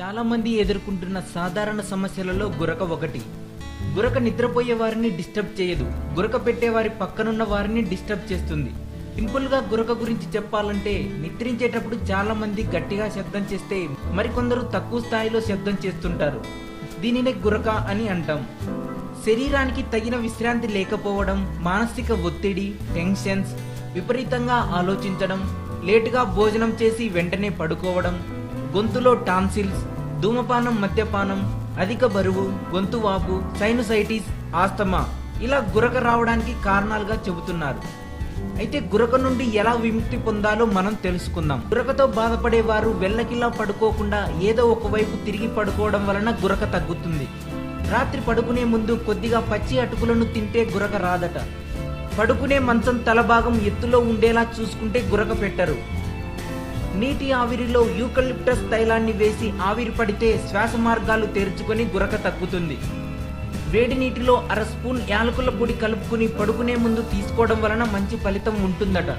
చాలా మంది ఎదుర్కొంటున్న సాధారణ సమస్యలలో గురక ఒకటి. గురక నిద్రపోయే వారిని డిస్టర్బ్ చేయదు. గురక పెట్టే వారి పక్కనున్న వారిని డిస్టర్బ్ చేస్తుంది. సింపుల్గా గురక గురించి చెప్పాలంటే నిద్రించేటప్పుడు చాలా మంది గట్టిగా శబ్దం చేస్తే మరికొందరు తక్కువ స్థాయిలో శబ్దం చేస్తుంటారు. దీనినే గురక అని అంటాం. శరీరానికి తగిన విశ్రాంతి లేకపోవడం మానసిక ఒత్తిడి టెన్షన్స్ విపరీతంగా ఆలోచించడం లేటుగా భోజనం చేసి వెంటనే పడుకోవడం గొంతులో టాన్సిల్స్ ధూమపానం మద్యపానం అధిక బరువు గొంతు వాపు సైనుసైటిస్ ఆస్తమా ఇలా గురక రావడానికి కారణాలుగా చెబుతున్నారు. అయితే గురక నుండి ఎలా విముక్తి పొందాలో మనం తెలుసుకుందాం. గురకతో బాధపడే వారు వెళ్ళకిలా పడుకోకుండా ఏదో ఒకవైపు తిరిగి పడుకోవడం వలన గురక తగ్గుతుంది. రాత్రి పడుకునే ముందు కొద్దిగా పచ్చి అటుకులను తింటే గురక రాదట. పడుకునే మంచం తల భాగం ఎత్తులో ఉండేలా చూసుకుంటే గురక పెట్టరు. నీటి ఆవిరిలో యూకలిప్టస్ తైలాన్ని వేసి ఆవిరి పడితే శ్వాస మార్గాలు తెరుచుకొని గురక తగ్గుతుంది. వేడి నీటిలో అర స్పూన్ యాలకుల పొడి కలుపుకుని పడుకునే ముందు తీసుకోవడం వలన మంచి ఫలితం ఉంటుందట.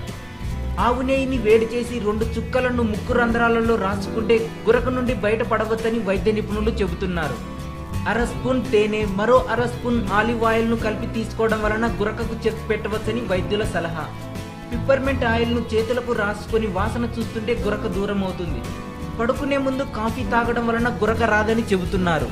ఆవు నెయ్యిని వేడి చేసి రెండు చుక్కలను ముక్కు రంధ్రాలలో రాసుకుంటే గురక నుండి బయటపడవచ్చని వైద్య నిపుణులు చెబుతున్నారు. అర స్పూన్ తేనె మరో అర స్పూన్ ఆలివ్ ఆయిల్ను కలిపి తీసుకోవడం వలన గురకకు చెక్ పెట్టవచ్చని వైద్యుల సలహా. పిప్పర్మెంట్ ఆయిల్ను చేతులకు రాసుకొని వాసన చూస్తుంటే గురక దూరం అవుతుంది పడుకునే ముందు కాఫీ తాగడం వలన గురక రాదని చెబుతున్నారు.